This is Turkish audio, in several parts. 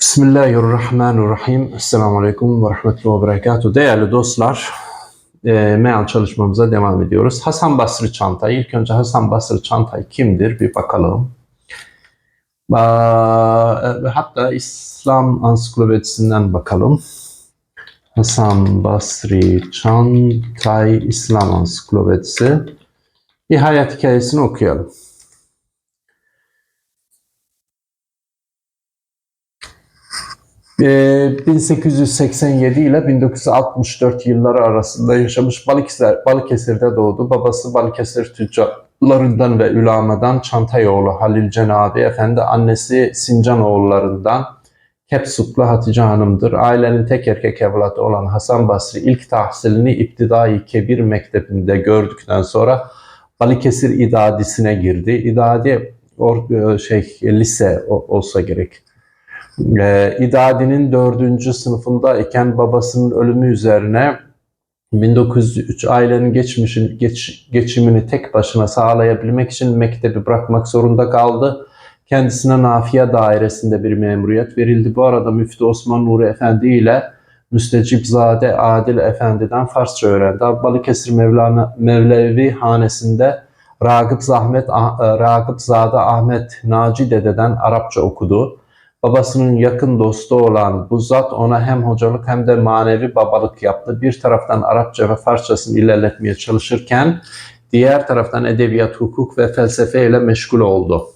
Bismillahirrahmanirrahim. Esselamu Aleyküm ve Rahmetullahi ve Berekatuhu. Değerli dostlar, e, meal çalışmamıza devam ediyoruz. Hasan Basri Çantay. İlk önce Hasan Basri Çantay kimdir bir bakalım. Ba- e, Hatta İslam Ansiklopedisinden bakalım. Hasan Basri Çantay İslam Ansiklopedisi. Bir hayat hikayesini okuyalım. 1887 ile 1964 yılları arasında yaşamış Balıkesir, Balıkesir'de doğdu. Babası Balıkesir tüccarlarından ve ülamadan Çantayoğlu Halil Cenabi Efendi, annesi Sincanoğullarından Kepsutlu Hatice Hanım'dır. Ailenin tek erkek evlatı olan Hasan Basri ilk tahsilini İptidai Kebir Mektebi'nde gördükten sonra Balıkesir İdadisi'ne girdi. İdadi or, şey lise olsa gerek. Ee, İdadi'nin dördüncü sınıfında iken babasının ölümü üzerine 1903 ailenin geçmişin, geç, geçimini tek başına sağlayabilmek için mektebi bırakmak zorunda kaldı. Kendisine Nafiye Dairesi'nde bir memuriyet verildi. Bu arada Müftü Osman Nuri Efendi ile Müstecipzade Adil Efendi'den Farsça öğrendi. Balıkesir Mevlana, Mevlevi Hanesi'nde Ragıp Zahmet Ah- Ragıp Zade Ahmet Naci Dede'den Arapça okudu. Babasının yakın dostu olan bu zat ona hem hocalık hem de manevi babalık yaptı. Bir taraftan Arapça ve Farsçasını ilerletmeye çalışırken diğer taraftan edebiyat, hukuk ve felsefe ile meşgul oldu.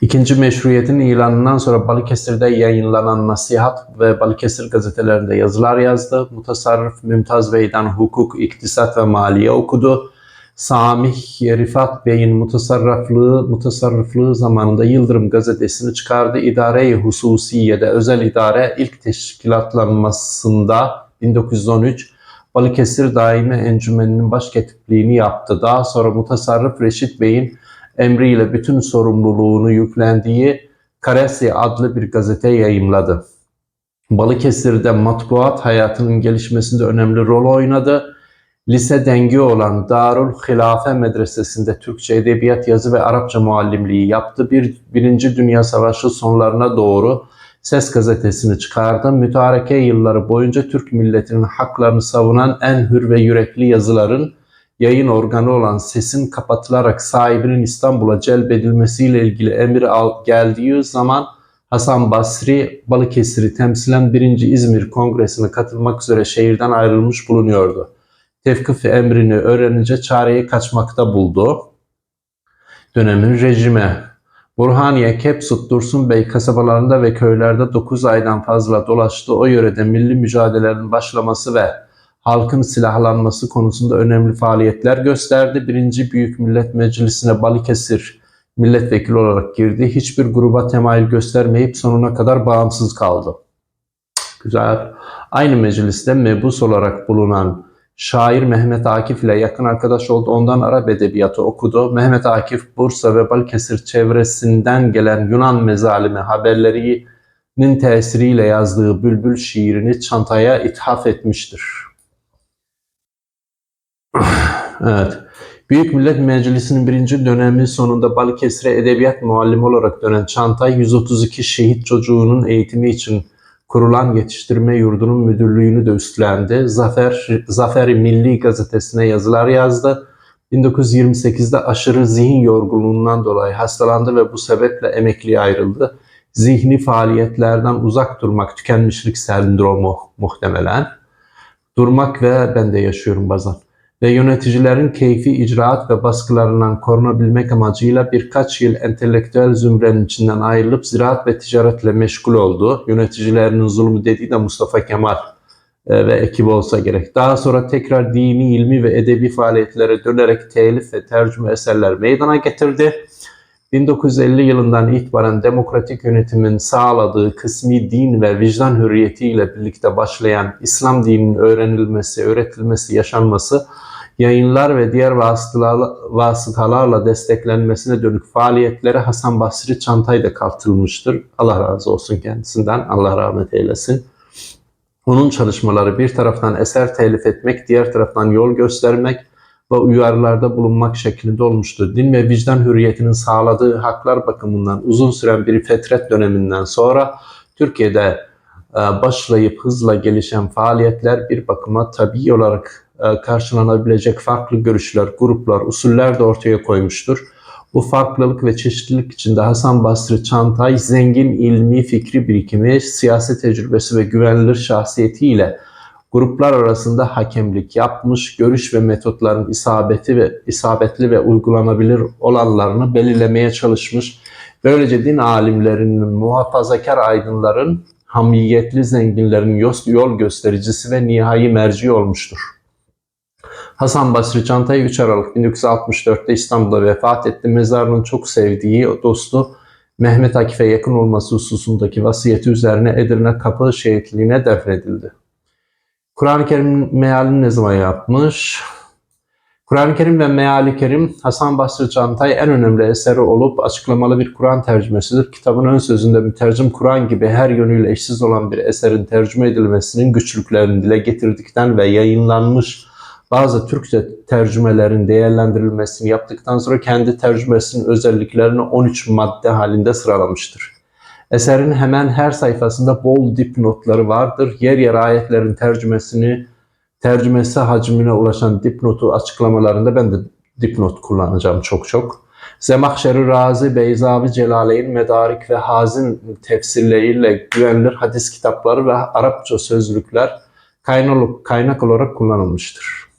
İkinci meşruiyetin ilanından sonra Balıkesir'de yayınlanan Nasihat ve Balıkesir gazetelerinde yazılar yazdı. Mutasarrıf Mümtaz Bey'den hukuk, iktisat ve maliye okudu. Samih Rifat Bey'in mutasarrıflığı, mutasarrıflığı zamanında Yıldırım gazetesini çıkardı. İdare-i Hususiye'de özel idare ilk teşkilatlanmasında 1913 Balıkesir Daimi Encümeni'nin başkatipliğini yaptı. Daha sonra mutasarrıf Reşit Bey'in emriyle bütün sorumluluğunu yüklendiği Karesi adlı bir gazete yayımladı. Balıkesir'de matbuat hayatının gelişmesinde önemli rol oynadı. Lise dengi olan Darul Hilafe Medresesi'nde Türkçe Edebiyat Yazı ve Arapça muallimliği yaptı. Bir, Birinci Dünya Savaşı sonlarına doğru Ses gazetesini çıkardı. Mütareke yılları boyunca Türk milletinin haklarını savunan en hür ve yürekli yazıların yayın organı olan Ses'in kapatılarak sahibinin İstanbul'a celbedilmesiyle ilgili emir al, geldiği zaman Hasan Basri Balıkesir'i temsilen 1. İzmir Kongresi'ne katılmak üzere şehirden ayrılmış bulunuyordu tevkif emrini öğrenince çareyi kaçmakta buldu. Dönemin rejime. Burhaniye, Kepsut, Dursun Bey kasabalarında ve köylerde 9 aydan fazla dolaştı. O yörede milli mücadelelerin başlaması ve halkın silahlanması konusunda önemli faaliyetler gösterdi. Birinci Büyük Millet Meclisi'ne Balıkesir milletvekili olarak girdi. Hiçbir gruba temayül göstermeyip sonuna kadar bağımsız kaldı. Güzel. Aynı mecliste mebus olarak bulunan şair Mehmet Akif ile yakın arkadaş oldu. Ondan Arap edebiyatı okudu. Mehmet Akif Bursa ve Balıkesir çevresinden gelen Yunan mezalimi haberlerinin tesiriyle yazdığı Bülbül şiirini çantaya ithaf etmiştir. evet. Büyük Millet Meclisi'nin birinci dönemi sonunda Balıkesir'e edebiyat muallimi olarak dönen Çantay, 132 şehit çocuğunun eğitimi için kurulan yetiştirme yurdunun müdürlüğünü de üstlendi. Zafer, Zafer Milli Gazetesi'ne yazılar yazdı. 1928'de aşırı zihin yorgunluğundan dolayı hastalandı ve bu sebeple emekliye ayrıldı. Zihni faaliyetlerden uzak durmak, tükenmişlik sendromu muhtemelen. Durmak ve ben de yaşıyorum bazen. Ve yöneticilerin keyfi icraat ve baskılarından korunabilmek amacıyla birkaç yıl entelektüel zümrenin içinden ayrılıp ziraat ve ticaretle meşgul oldu. Yöneticilerinin zulmü dediği de Mustafa Kemal e, ve ekibi olsa gerek. Daha sonra tekrar dini, ilmi ve edebi faaliyetlere dönerek telif ve tercüme eserler meydana getirdi. 1950 yılından itibaren demokratik yönetimin sağladığı kısmi din ve vicdan hürriyetiyle birlikte başlayan İslam dininin öğrenilmesi, öğretilmesi, yaşanması, yayınlar ve diğer vasıtalarla, desteklenmesine dönük faaliyetlere Hasan Basri Çantay da katılmıştır. Allah razı olsun kendisinden, Allah rahmet eylesin. Onun çalışmaları bir taraftan eser telif etmek, diğer taraftan yol göstermek, ve uyarılarda bulunmak şeklinde olmuştur. Din ve vicdan hürriyetinin sağladığı haklar bakımından uzun süren bir fetret döneminden sonra Türkiye'de e, başlayıp hızla gelişen faaliyetler bir bakıma tabii olarak karşılanabilecek farklı görüşler, gruplar, usuller de ortaya koymuştur. Bu farklılık ve çeşitlilik içinde Hasan Basri Çantay zengin ilmi fikri birikimi, siyasi tecrübesi ve güvenilir şahsiyetiyle gruplar arasında hakemlik yapmış, görüş ve metotların isabeti ve isabetli ve uygulanabilir olanlarını belirlemeye çalışmış. Böylece din alimlerinin, muhafazakar aydınların, hamiyetli zenginlerin yol göstericisi ve nihai merci olmuştur. Hasan Basri Çantay 3 Aralık 1964'te İstanbul'da vefat etti. Mezarının çok sevdiği dostu Mehmet Akif'e yakın olması hususundaki vasiyeti üzerine Edirne Kapı Şehitliğine defnedildi. Kur'an-ı Kerim'in mealini ne zaman yapmış? Kur'an-ı Kerim ve Meali Kerim Hasan Basri Çantay en önemli eseri olup açıklamalı bir Kur'an tercümesidir. Kitabın ön sözünde mütercim Kur'an gibi her yönüyle eşsiz olan bir eserin tercüme edilmesinin güçlüklerini dile getirdikten ve yayınlanmış bazı Türkçe tercümelerin değerlendirilmesini yaptıktan sonra kendi tercümesinin özelliklerini 13 madde halinde sıralamıştır. Eserin hemen her sayfasında bol dipnotları vardır. Yer yer ayetlerin tercümesini, tercümesi hacmine ulaşan dipnotu açıklamalarında ben de dipnot kullanacağım çok çok. Zemahşeri Razi, Beyzavi, Celaleyn, Medarik ve Hazin tefsirleriyle güvenilir hadis kitapları ve Arapça sözlükler kaynak, olarak kullanılmıştır.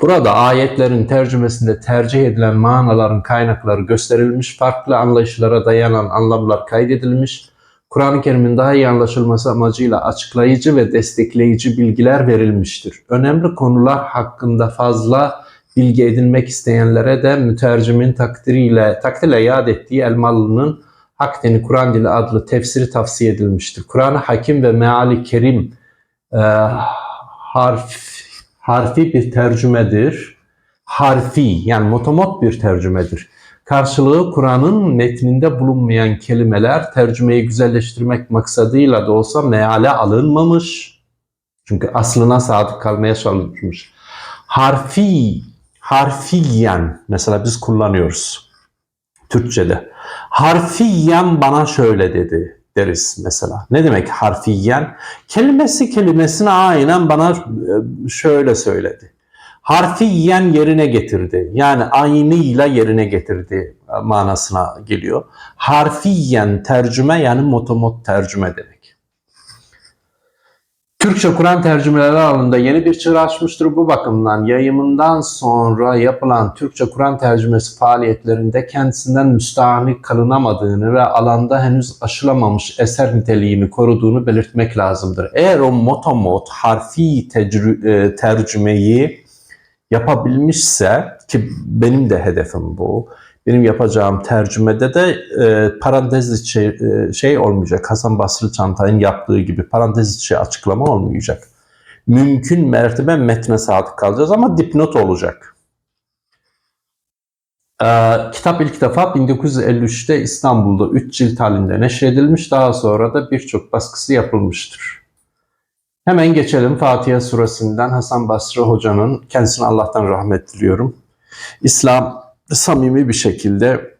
Burada ayetlerin tercümesinde tercih edilen manaların kaynakları gösterilmiş, farklı anlayışlara dayanan anlamlar kaydedilmiş, Kur'an-ı Kerim'in daha iyi anlaşılması amacıyla açıklayıcı ve destekleyici bilgiler verilmiştir. Önemli konular hakkında fazla bilgi edinmek isteyenlere de mütercimin takdiriyle, takdirle yad ettiği Elmalı'nın Hakdeni Kur'an Dili adlı tefsiri tavsiye edilmiştir. Kur'an-ı Hakim ve Meali Kerim e, harf harfi bir tercümedir. Harfi yani motomot bir tercümedir. Karşılığı Kur'an'ın metninde bulunmayan kelimeler tercümeyi güzelleştirmek maksadıyla da olsa meale alınmamış. Çünkü aslına sadık kalmaya çalışmış. Harfi, harfiyen mesela biz kullanıyoruz Türkçe'de. Harfiyen bana şöyle dedi deriz mesela. Ne demek harfiyen? Kelimesi kelimesine aynen bana e, şöyle söyledi. Harfiyen yerine getirdi. Yani aynıyla yerine getirdi manasına geliyor. Harfiyen tercüme yani motomot tercüme demek. Türkçe Kur'an tercümeleri alanında yeni bir çığır açmıştır. Bu bakımdan yayımından sonra yapılan Türkçe Kur'an tercümesi faaliyetlerinde kendisinden müstahni kalınamadığını ve alanda henüz aşılamamış eser niteliğini koruduğunu belirtmek lazımdır. Eğer o motomot harfi tecrü- tercümeyi yapabilmişse ki benim de hedefim bu benim yapacağım tercümede de e, parantez içi e, şey olmayacak. Hasan Basri Çantay'ın yaptığı gibi parantez içi açıklama olmayacak. Mümkün mertebe metne sadık kalacağız ama dipnot olacak. E, kitap ilk defa 1953'te İstanbul'da 3 cilt halinde neşredilmiş. Daha sonra da birçok baskısı yapılmıştır. Hemen geçelim Fatiha surasından Hasan Basri Hoca'nın, kendisine Allah'tan rahmet diliyorum. İslam samimi bir şekilde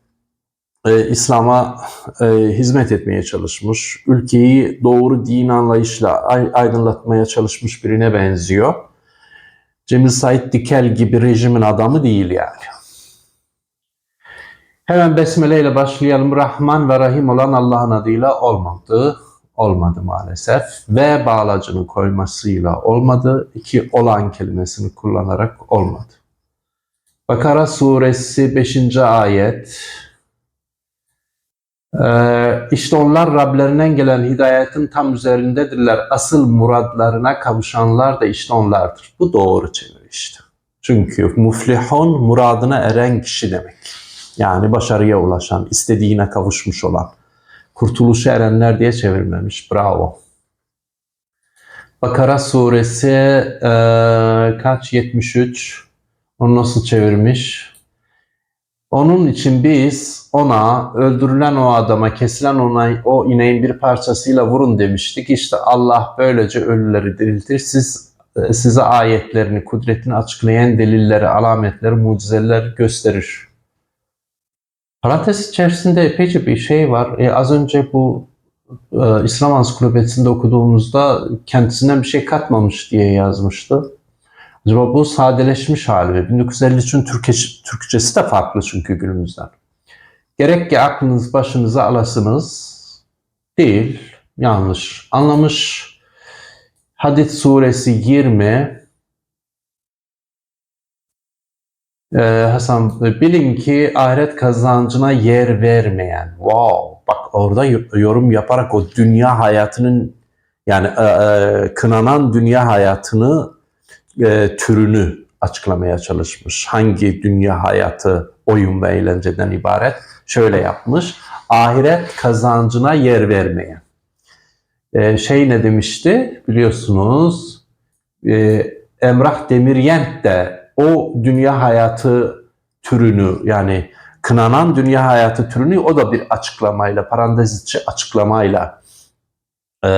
e, İslam'a e, hizmet etmeye çalışmış, ülkeyi doğru din anlayışla aydınlatmaya çalışmış birine benziyor. Cemil Said Dikel gibi rejimin adamı değil yani. Hemen Besmele ile başlayalım. Rahman ve Rahim olan Allah'ın adıyla olmadı. Olmadı maalesef. Ve bağlacını koymasıyla olmadı. İki olan kelimesini kullanarak olmadı. Bakara suresi 5. ayet. Ee, işte onlar Rablerinden gelen hidayetin tam üzerindedirler. Asıl muradlarına kavuşanlar da işte onlardır. Bu doğru çeviri. Çünkü muflihun muradına eren kişi demek. Yani başarıya ulaşan, istediğine kavuşmuş olan. Kurtuluşa erenler diye çevirmemiş. Bravo. Bakara suresi e, kaç? 73. Onu nasıl çevirmiş? Onun için biz ona öldürülen o adama kesilen ona o ineğin bir parçasıyla vurun demiştik. İşte Allah böylece ölüleri diriltir. Siz e, size ayetlerini, kudretini açıklayan delilleri, alametleri, mucizeler gösterir. Parantez içerisinde epeyce bir şey var. E, az önce bu e, İslam Ansiklopedisinde okuduğumuzda kendisinden bir şey katmamış diye yazmıştı. Bu sadeleşmiş hali mi? 1953'ün Türkçe, Türkçesi de farklı çünkü günümüzden. Gerek ki aklınız başınıza alasınız değil, yanlış anlamış. Hadid suresi 20 Ee, Hasan bilin ki ahiret kazancına yer vermeyen. Wow. Bak orada yorum yaparak o dünya hayatının yani e, e, kınanan dünya hayatını e, türünü açıklamaya çalışmış. Hangi dünya hayatı oyun ve eğlenceden ibaret? Şöyle yapmış. Ahiret kazancına yer vermeyen. E, şey ne demişti biliyorsunuz e, Emrah Demiryent de o dünya hayatı türünü yani kınanan dünya hayatı türünü o da bir açıklamayla parantez içi açıklamayla e,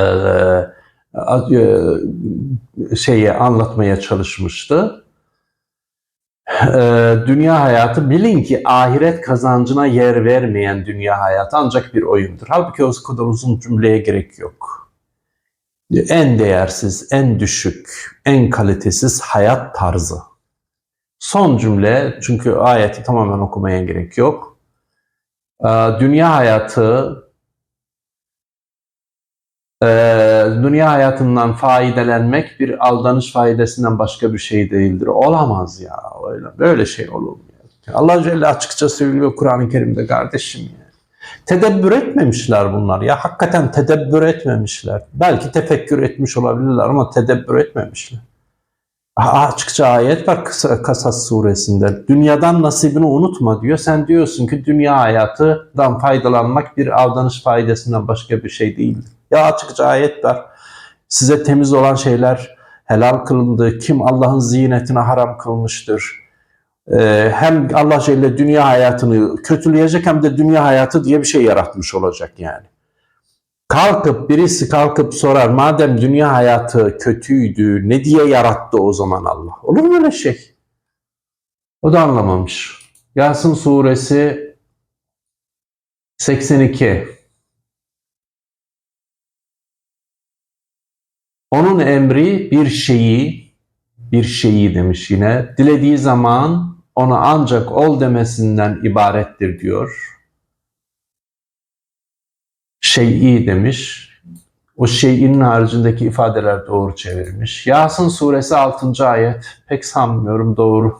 e, şeyi anlatmaya çalışmıştı. E, dünya hayatı bilin ki ahiret kazancına yer vermeyen dünya hayatı ancak bir oyundur. Halbuki o kadar uzun cümleye gerek yok. En değersiz, en düşük, en kalitesiz hayat tarzı. Son cümle çünkü ayeti tamamen okumaya gerek yok. Ee, Dünya hayatı e, dünya hayatından faydelenmek bir aldanış faydasından başka bir şey değildir. Olamaz ya öyle böyle şey olur mu? Ya? Allah Celle açıkça söylüyor Kur'an-ı Kerim'de kardeşim ya. Tedebbür etmemişler bunlar ya. Hakikaten tedebbür etmemişler. Belki tefekkür etmiş olabilirler ama tedebbür etmemişler. Açıkça ayet var Kasas suresinde. Dünyadan nasibini unutma diyor. Sen diyorsun ki dünya hayatından faydalanmak bir aldanış faydasından başka bir şey değildir. Ya açıkça ayet var. Size temiz olan şeyler helal kılındı. Kim Allah'ın ziynetine haram kılmıştır. Ee, hem Allah Celle dünya hayatını kötüleyecek hem de dünya hayatı diye bir şey yaratmış olacak yani. Kalkıp birisi kalkıp sorar madem dünya hayatı kötüydü ne diye yarattı o zaman Allah? Olur mu öyle şey? O da anlamamış. Yasin suresi 82 Onun emri bir şeyi bir şeyi demiş yine dilediği zaman ona ancak ol demesinden ibarettir diyor şey'i demiş. O şeyin haricindeki ifadeler doğru çevirmiş. Yasin suresi 6. ayet pek sanmıyorum doğru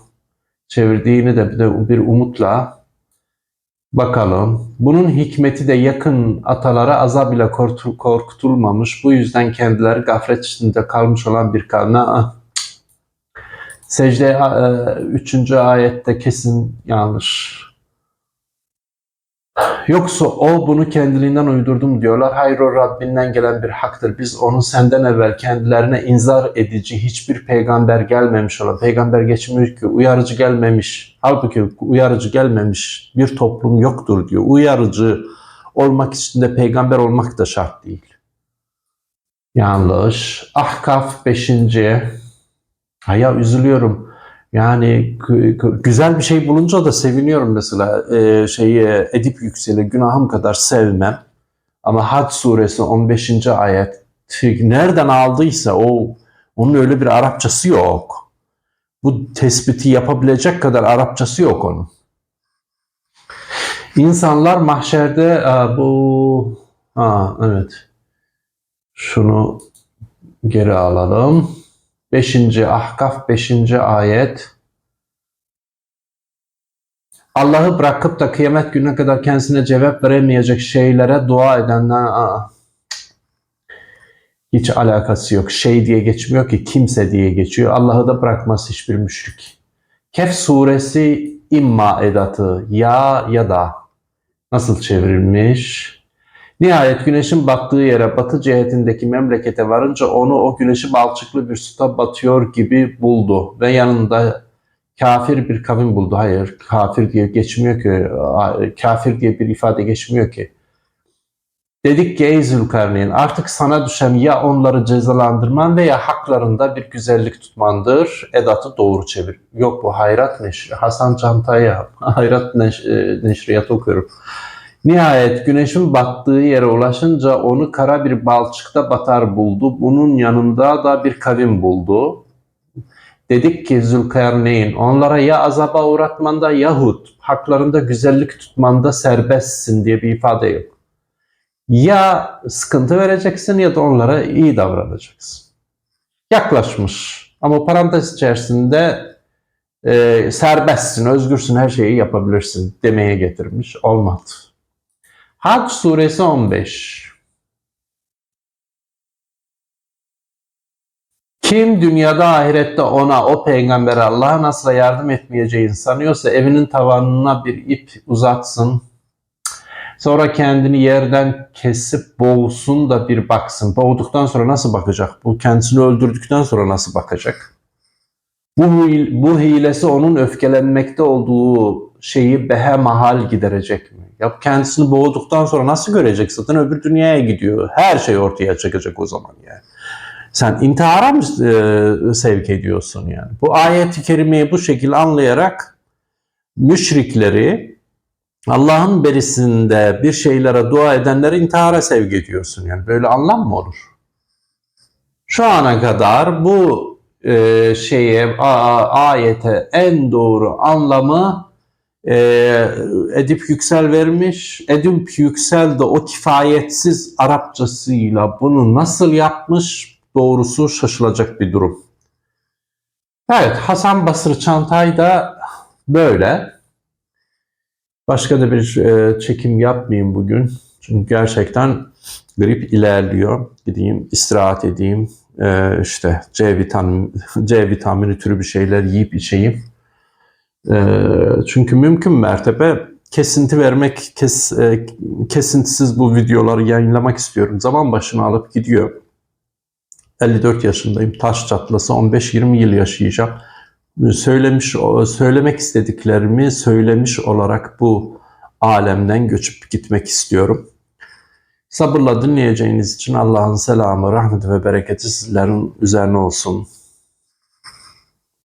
çevirdiğini de bir, de bir umutla bakalım. Bunun hikmeti de yakın atalara azab ile korkutulmamış. Bu yüzden kendileri gaflet içinde kalmış olan bir kavme. Secde 3. ayette kesin yanlış. Yoksa o bunu kendiliğinden uydurdum diyorlar. Hayır o Rabbinden gelen bir haktır. Biz onu senden evvel kendilerine inzar edici hiçbir peygamber gelmemiş olan, peygamber geçmiyor ki uyarıcı gelmemiş. Halbuki uyarıcı gelmemiş bir toplum yoktur diyor. Uyarıcı olmak için de peygamber olmak da şart değil. Yanlış. Ahkaf 5. Haya üzülüyorum. Yani güzel bir şey bulunca da seviniyorum mesela. Ee, şeyi Edip Yüksel'i günahım kadar sevmem. Ama Hac suresi 15. ayet nereden aldıysa o onun öyle bir Arapçası yok. Bu tespiti yapabilecek kadar Arapçası yok onun. İnsanlar mahşerde bu ha evet şunu geri alalım. 5. Ahkaf 5. ayet Allah'ı bırakıp da kıyamet gününe kadar kendisine cevap veremeyecek şeylere dua edenler aa, hiç alakası yok. Şey diye geçmiyor ki kimse diye geçiyor. Allah'ı da bırakmaz hiçbir müşrik. Kehf suresi imma edatı ya ya da nasıl çevrilmiş? Nihayet güneşin battığı yere batı cihetindeki memlekete varınca onu o güneşi balçıklı bir suda batıyor gibi buldu ve yanında kafir bir kavim buldu. Hayır, kafir diye geçmiyor ki, kafir diye bir ifade geçmiyor ki. Dedik ki ey Zülkarneyn artık sana düşen ya onları cezalandırman veya haklarında bir güzellik tutmandır. Edatı doğru çevir. Yok bu Hayrat Neşri. Hasan Çantaya. Hayrat Neş, e, Neşriyatı okuyorum. Nihayet güneşin battığı yere ulaşınca onu kara bir balçıkta batar buldu. Bunun yanında da bir kavim buldu. Dedik ki Zülkarneyn onlara ya azaba uğratmanda yahut haklarında güzellik tutmanda serbestsin diye bir ifade yok. Ya sıkıntı vereceksin ya da onlara iyi davranacaksın. Yaklaşmış ama parantez içerisinde e, serbestsin, özgürsün, her şeyi yapabilirsin demeye getirmiş. Olmadı. Hac suresi 15. Kim dünyada ahirette ona o peygambere Allah'ın asla yardım etmeyeceğini sanıyorsa evinin tavanına bir ip uzatsın. Sonra kendini yerden kesip boğulsun da bir baksın. Boğduktan sonra nasıl bakacak? Bu kendisini öldürdükten sonra nasıl bakacak? Bu, bu hilesi onun öfkelenmekte olduğu şeyi behemahal giderecek mi? Ya kendisini boğduktan sonra nasıl görecek? Zaten öbür dünyaya gidiyor. Her şey ortaya çıkacak o zaman yani. Sen intihara mı e, sevk ediyorsun yani? Bu ayeti kerimeyi bu şekilde anlayarak müşrikleri Allah'ın berisinde bir şeylere dua edenleri intihara sevk ediyorsun yani. Böyle anlam mı olur? Şu ana kadar bu e, şeye a- ayete en doğru anlamı e, Edip Yüksel vermiş. Edip Yüksel de o kifayetsiz Arapçasıyla bunu nasıl yapmış doğrusu şaşılacak bir durum. Evet Hasan Basri Çantay da böyle. Başka da bir e, çekim yapmayayım bugün. Çünkü gerçekten grip ilerliyor. Gideyim istirahat edeyim. E, işte C vitamin C vitamini türü bir şeyler yiyip içeyim. E, çünkü mümkün mertebe kesinti vermek, kes, e, kesintisiz bu videoları yayınlamak istiyorum. Zaman başına alıp gidiyor. 54 yaşındayım. Taş çatlası 15-20 yıl yaşayacağım. Söylemiş söylemek istediklerimi söylemiş olarak bu alemden göçüp gitmek istiyorum. Sabırla dinleyeceğiniz için Allah'ın selamı, rahmeti ve bereketi sizlerin üzerine olsun.